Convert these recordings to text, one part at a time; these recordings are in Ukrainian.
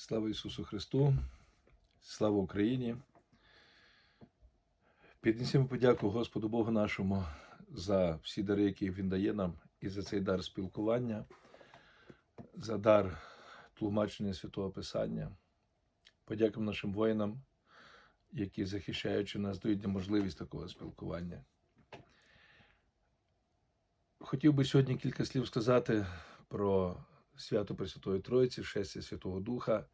Слава Ісусу Христу, слава Україні. Піднесемо подяку Господу Богу нашому за всі дари, які Він дає нам, і за цей дар спілкування, за дар тлумачення Святого Писання. Подякуємо нашим воїнам, які, захищаючи нас, дають можливість такого спілкування. Хотів би сьогодні кілька слів сказати про свято Пресвятої Троїці, шестя Святого Духа,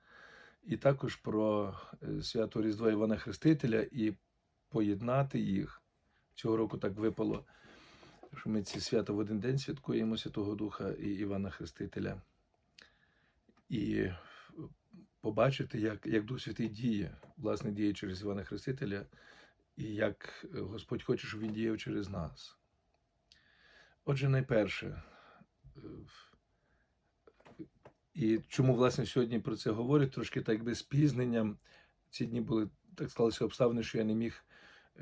і також про е, свято Різдва Івана Хрестителя і поєднати їх. Цього року так випало, що ми ці свята в один день святкуємо Святого Духа і Івана Хрестителя. І побачити, як, як Дух Святий діє, власне, діє через Івана Хрестителя, і як Господь хоче, щоб він діяв через нас. Отже, найперше, е, і чому, власне, сьогодні про це говорю, трошки так би спізненням. Ці дні були так склалися обставини, що я не міг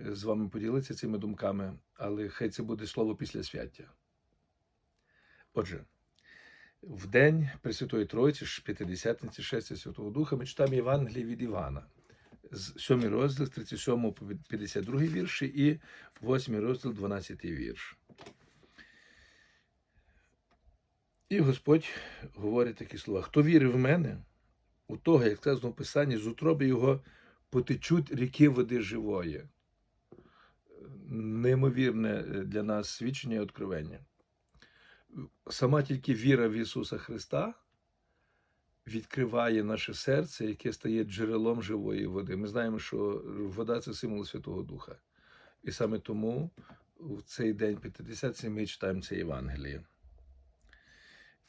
е, з вами поділитися цими думками, але хай це буде слово після свяття. Отже, в день Пресвятої Троїці, ж П'ятидесятниці, шестя Святого Духа, ми читаємо Євангеліє від Івана, з 7 розділ, з 37 по 52 вірші і 8 розділ, 12 вірш. І Господь говорить такі слова: хто вірить в мене, у того, як сказано в Писанні, з утроби його потечуть ріки води живої. Неймовірне для нас свідчення і откровення. Сама тільки віра в Ісуса Христа відкриває наше серце, яке стає джерелом живої води. Ми знаємо, що вода це символ Святого Духа. І саме тому в цей день П'ятидесятниці ми читаємо це Євангеліє.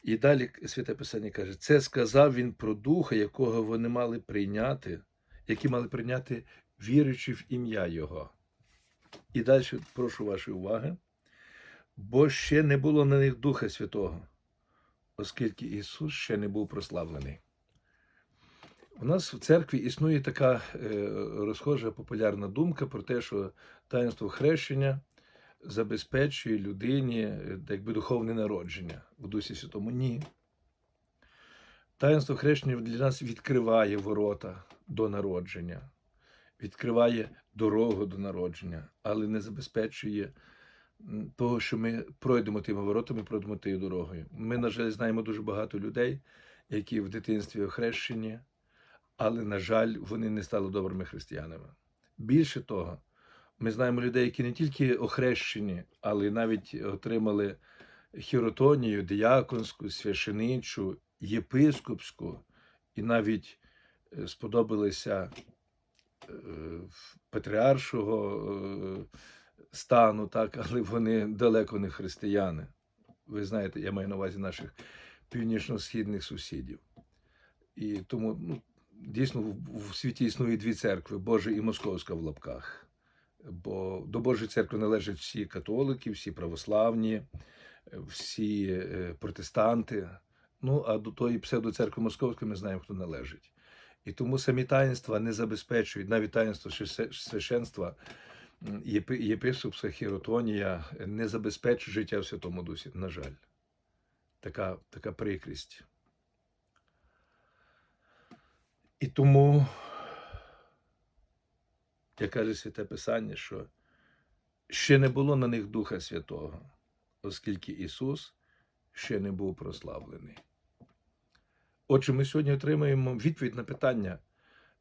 І далі Святе Писання каже: це сказав він про духа, якого вони мали прийняти, які мали прийняти, віруючи в ім'я Його. І далі прошу вашої уваги, бо ще не було на них Духа Святого, оскільки Ісус ще не був прославлений. У нас в церкві існує така е, розхожа популярна думка про те, що таїнство хрещення забезпечує людині е, якби духовне народження в Дусі Святому. Ні. Таїнство хрещення для нас відкриває ворота до народження, відкриває дорогу до народження, але не забезпечує того, що ми пройдемо тими воротами, пройдемо тією дорогою. Ми, на жаль, знаємо дуже багато людей, які в дитинстві охрещені, але, на жаль, вони не стали добрими християнами. Більше того, ми знаємо людей, які не тільки охрещені, але й навіть отримали хіротонію, діяконську, священичу, єпископську, і навіть е, сподобалися е, патріаршого е, стану, так, але вони далеко не християни. Ви знаєте, я маю на увазі наших північно-східних сусідів. І тому ну, дійсно в, світі існує дві церкви Божа і Московська в лапках бо до Божої церкви належать всі католики, всі православні, всі е, протестанти. Ну, а до тої псевдоцеркви Московської ми знаємо, хто належить. І тому самі таїнства не забезпечують, навіть таїнство священства, єпископська хіротонія не забезпечує життя в Святому Дусі, на жаль. Така, така прикрість. І тому як каже Святе Писання, що ще не було на них Духа Святого, оскільки Ісус ще не був прославлений. Отже, ми сьогодні отримаємо відповідь на питання,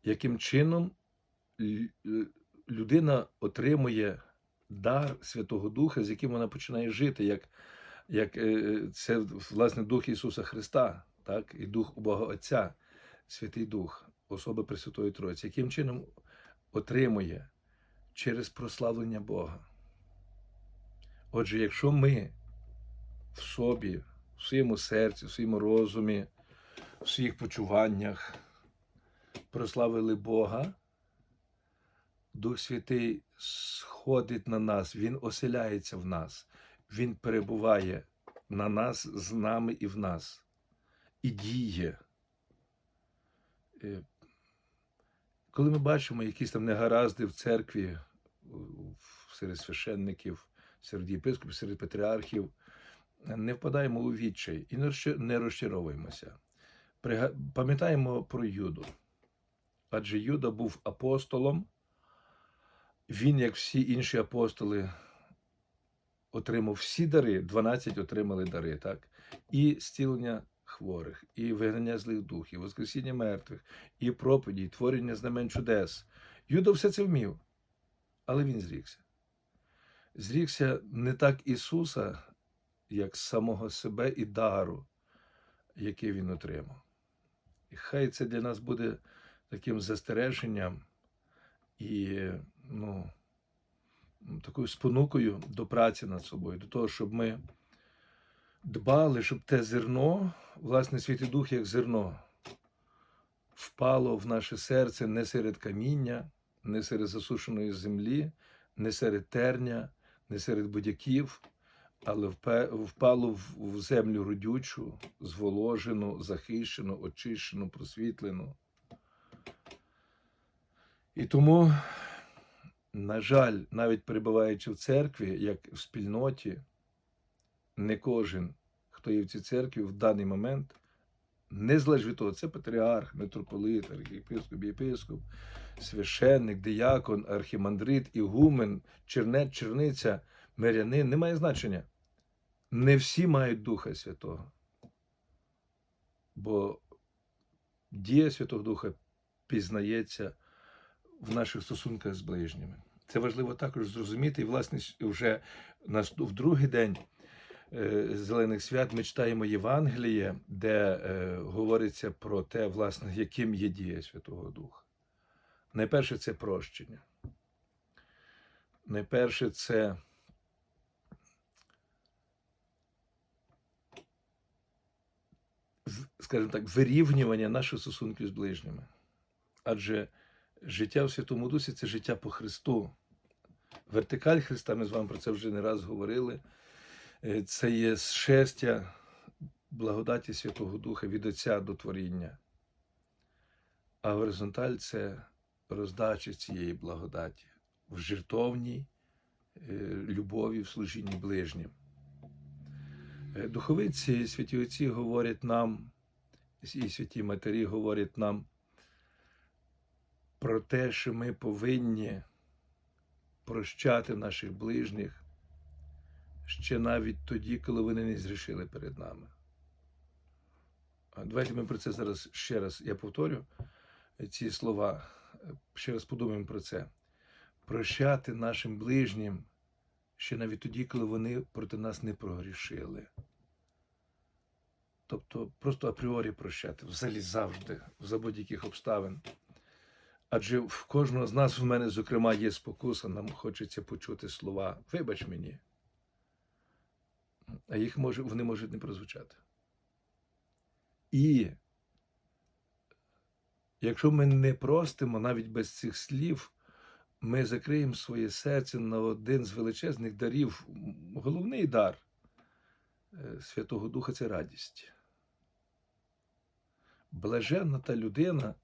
яким чином людина отримує дар Святого Духа, з яким вона починає жити, як як е, це власне Дух Ісуса Христа, так, і Дух Бога Отця, Святий Дух, особи Пресвятої Троїці, яким чином отримує через прославлення Бога. Отже, якщо ми в собі, в своєму серці, в своєму розумі, в своїх почуваннях прославили Бога, Дух Святий сходить на нас, Він оселяється в нас, Він перебуває на нас, з нами і в нас, і діє. Е, коли ми бачимо якісь там негаразди в церкві, серед священників, серед єпископів, серед патріархів, не впадаємо у відчай і не розчаровуємося. Пам'ятаємо про Юду. Адже Юда був апостолом. Він, як всі інші апостоли, отримав всі дари, 12 отримали дари, так? І зцілення хворих, і вигнання злих духів, воскресіння мертвих, і проповіді, і творення знамен чудес. Юда все це вмів, але він зрікся. Зрікся не так Ісуса, як самого себе і дару, який він отримав. І хай це для нас буде таким застереженням і ну, такою спонукою до праці над собою, до того, щоб ми дбали, щоб те зерно, власне, Святий Дух, як зерно, впало в наше серце не серед каміння, не серед засушеної землі, не серед терня, не серед будяків, але впало в- землю родючу, зволожену, захищену, очищену, просвітлену. І тому, на жаль, навіть перебуваючи в церкві, як в спільноті, не кожен, хто є в цій церкві в даний момент, не залежить від того, це патріарх, митрополит, архієпископ, єпископ, священник, диякон, архімандрит, ігумен, чернець, черниця, мирянин, не має значення. Не всі мають Духа Святого. Бо дія Святого Духа пізнається в наших стосунках з ближніми. Це важливо також зрозуміти. І, власне, вже в другий день зелених свят ми читаємо Євангеліє, де е, говориться про те, власне, яким є дія Святого Духа. Найперше це прощення. Найперше це скажімо так, вирівнювання наших стосунків з ближніми. Адже життя в Святому Дусі це життя по Христу. Вертикаль Христа, ми з вами про це вже не раз говорили. Е, Це є зшестя благодаті Святого Духа від Отця до творіння. А горизонталь це роздача цієї благодаті в жертовній е, любові, в служінні ближнім. Е, Духовиці, святі отці говорять нам, і святі матері говорять нам про те, що ми повинні прощати наших ближніх ще навіть тоді, коли вони не зрішили перед нами. Давайте ми про це зараз ще раз я повторю ці слова. Ще раз подумаємо про це. Прощати нашим ближнім ще навіть тоді, коли вони проти нас не прогрішили. Тобто просто апріорі прощати, взагалі завжди, за будь-яких обставин. Адже в кожного з нас, в мене, зокрема, є спокуса, нам хочеться почути слова Вибач мені. А їх може, вони можуть не прозвучати. І якщо ми не простимо навіть без цих слів, ми закриємо своє серце на один з величезних дарів. Головний дар е, Святого Духа це радість. Блаженна та людина,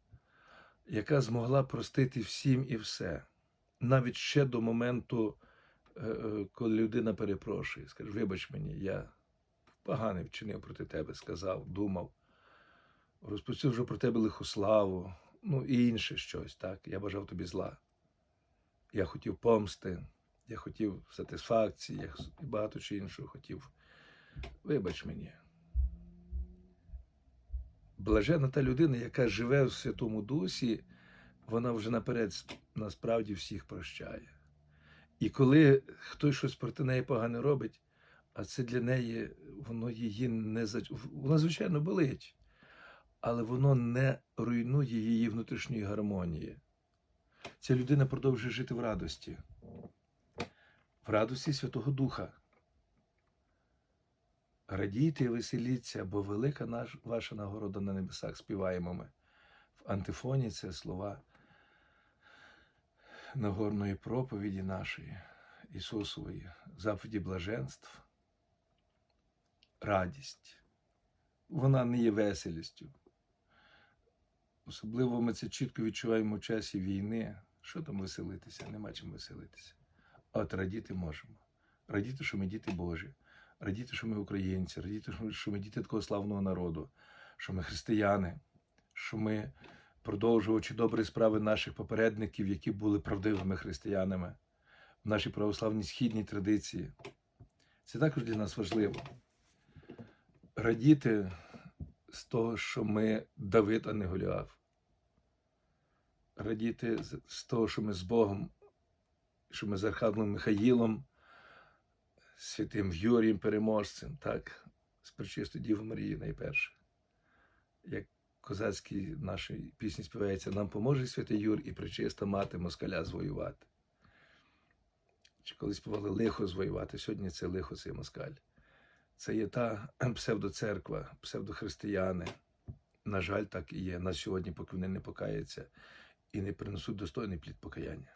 яка змогла простити всім і все, навіть ще до моменту, коли людина перепрошує, скаже, вибач мені, я поганий вчинив проти тебе, сказав, думав, розповсюджу про тебе лихославу, ну і інше щось, так. Я бажав тобі зла. Я хотів помсти, я хотів сатисфакції, я багато чи іншого хотів. Вибач мені. Блажена та людина, яка живе в Святому Дусі, вона вже наперед насправді всіх прощає. І коли хтось щось проти неї погане робить, а це для неї, воно її не. Вона, звичайно, болить, але воно не руйнує її внутрішньої гармонії. Ця людина продовжує жити в радості, в радості Святого Духа. Радійте і веселіться, бо велика наш, ваша нагорода на небесах співаємо ми. В антифоні це слова Нагорної проповіді нашої, Ісусової, заповіді блаженств, радість. Вона не є веселістю. Особливо ми це чітко відчуваємо в часі війни. Що там веселитися? Нема чим веселитися. От радіти можемо. Радіти, що ми діти Божі, радіти, що ми українці, радіти, що ми діти такого славного народу, що ми християни, що ми продовжувачі доброї справи наших попередників, які були правдивими християнами в нашій православній східній традиції. Це також для нас важливо. Радіти з того, що ми Давид, а не Голіаф. Радіти з- з того, що ми з Богом, що ми з Архангелом Михаїлом, святим Юрієм Переможцем, так, з пречистою Дівою Марії найперше. Як козацькі наші пісні співається, нам поможе святий Юр і пречиста мати москаля звоювати. Чи коли співали лихо звоювати, сьогодні це лихо, це москаль. Це є та псевдоцерква, псевдохристияни. На жаль, так і є на сьогодні, поки вони не покаяться і не принесуть достойний плід покаяння.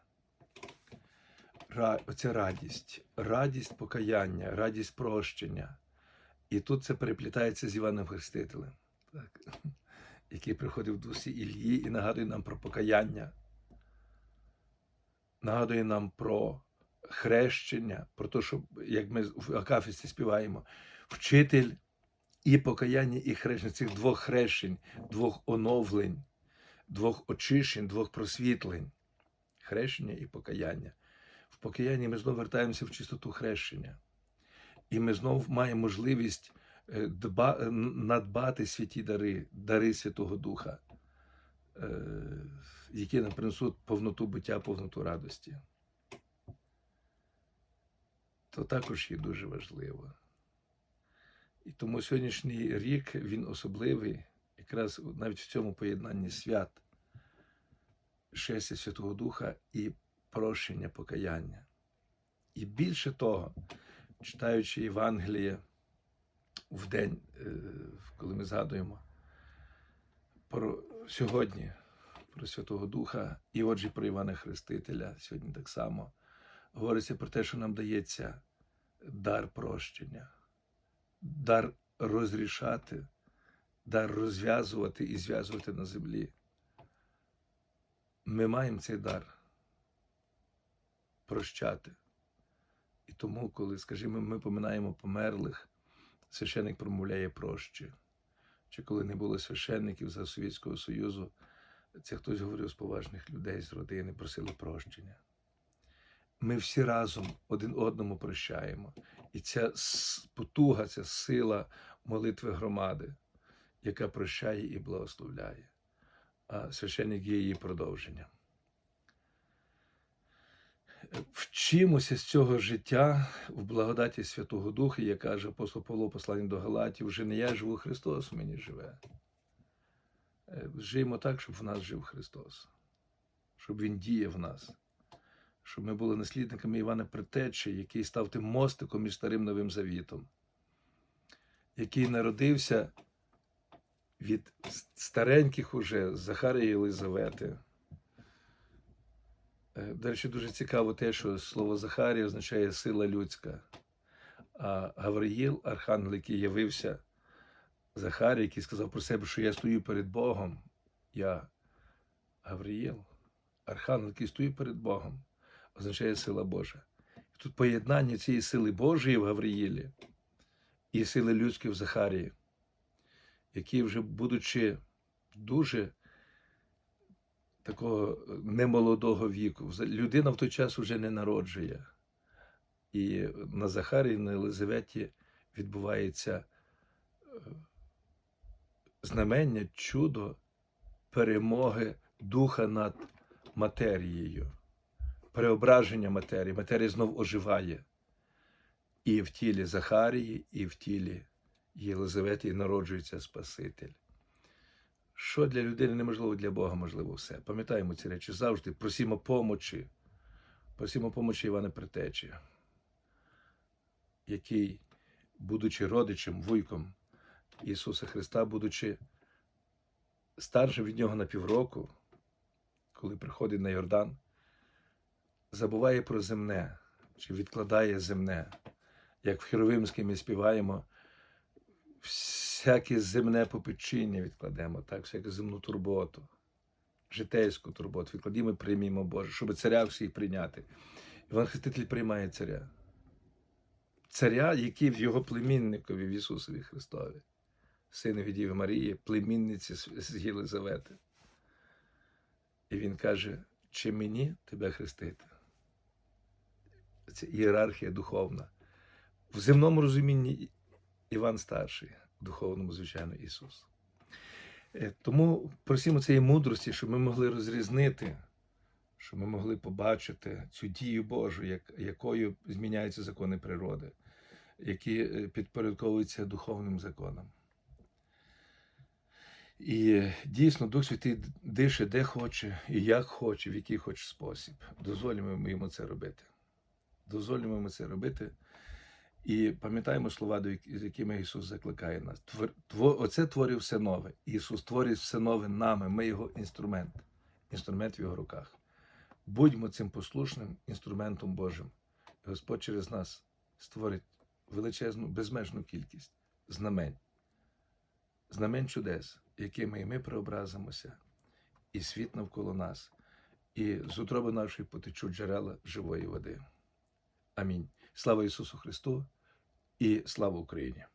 Ра- Оця радість, радість покаяння, радість прощення. І тут це переплітається з Іваном Хрестителем, так, який приходив в дусі Ілії і нагадує нам про покаяння, нагадує нам про хрещення, про те, що, як ми в Акафісті співаємо, вчитель і покаяння, і хрещення цих двох хрещень, двох оновлень, двох очищень, двох просвітлень. Хрещення і покаяння. В покаянні ми знову вертаємося в чистоту хрещення. І ми знову маємо можливість дба, е, надбати святі дари, дари Святого Духа, е, які нам принесуть повноту буття, повноту радості. То також є дуже важливо. І тому сьогоднішній рік він особливий, якраз навіть в цьому поєднанні свят, шестя Святого Духа і прощення покаяння. І більше того, читаючи Євангеліє в день, е, коли ми згадуємо про сьогодні, про Святого Духа, і отже про Івана Хрестителя, сьогодні так само, говориться про те, що нам дається дар прощення, дар розрішати, дар розв'язувати і зв'язувати на землі. Ми маємо цей дар прощати. І тому, коли, скажімо, ми поминаємо померлих, священник промовляє прощі. Чи коли не було священників за Совєтського Союзу, це хтось говорив з поважних людей, з родини, просили прощення. Ми всі разом один одному прощаємо. І ця потуга, ця сила молитви громади, яка прощає і благословляє. А священник є її продовженням. Вчимося з цього життя в благодаті Святого Духа, як каже апостол Павло, посланні до Галатів, вже не я живу, Христос мені живе. Е, Живемо так, щоб в нас жив Христос, щоб Він діяв в нас, щоб ми були наслідниками Івана Предтечі, який став тим мостиком між старим новим завітом, який народився від стареньких уже Захарія і Єлизавети. Е, До речі, дуже цікаво те, що слово Захарія означає сила людська. А Гавриїл, архангел, який явився Захарій, який сказав про себе, що я стою перед Богом. Я Гавриїл, архангел, який стою перед Богом, означає сила Божа. І тут поєднання цієї сили Божої в Гавриїлі і сили людської в Захарії, які вже, будучи дуже такого немолодого віку. Людина в той час вже не народжує. І на Захарії, на Єлизаветі відбувається е, знамення, чудо перемоги духа над матерією, преображення матерії. Матерія знов оживає. І в тілі Захарії, і в тілі Єлизавети народжується Спаситель. Що для людини неможливо, для Бога можливо все. Пам'ятаємо ці речі завжди. Просімо помочі. Просімо помочі Івана Притечі, який, будучи родичем, вуйком Ісуса Христа, будучи старшим від нього на півроку, коли приходить на Йордан, забуває про земне чи відкладає земне. Як в Херовимській ми співаємо, всяке земне попечіння відкладемо, так, всяку земну турботу, житейську турботу відкладімо і приймімо Боже, щоб царя всіх прийняти. Іван Хреститель приймає царя. Царя, який в його племінникові в Ісусові Христові. сина від Марії, племінниці з Єлизавети. І він каже: чи мені тебе хрестити? Це ієрархія духовна. В земному розумінні Іван старший, духовному, звичайно, Ісус. Е, Тому просимо цієї мудрості, щоб ми могли розрізнити, щоб ми могли побачити цю дію Божу, як, якою зміняються закони природи, які е, підпорядковуються духовним законам. І е, дійсно Дух Святий дише де хоче і як хоче, в який хоче спосіб. Дозволимо йому це робити. Дозволимо йому це робити. І пам'ятаємо слова, з якими Ісус закликає нас. Твор, тво- оце творив все нове. Ісус творить все нове нами. Ми його інструмент, інструмент в його руках. Будьмо цим послушним інструментом Божим. І Господь через нас створить величезну, безмежну кількість знамень, знамень чудес, якими і ми преобразимося, і світ навколо нас, і з утроби нашої потечуть джерела живої води. Амінь. Слава Ісусу Христу і слава Україні!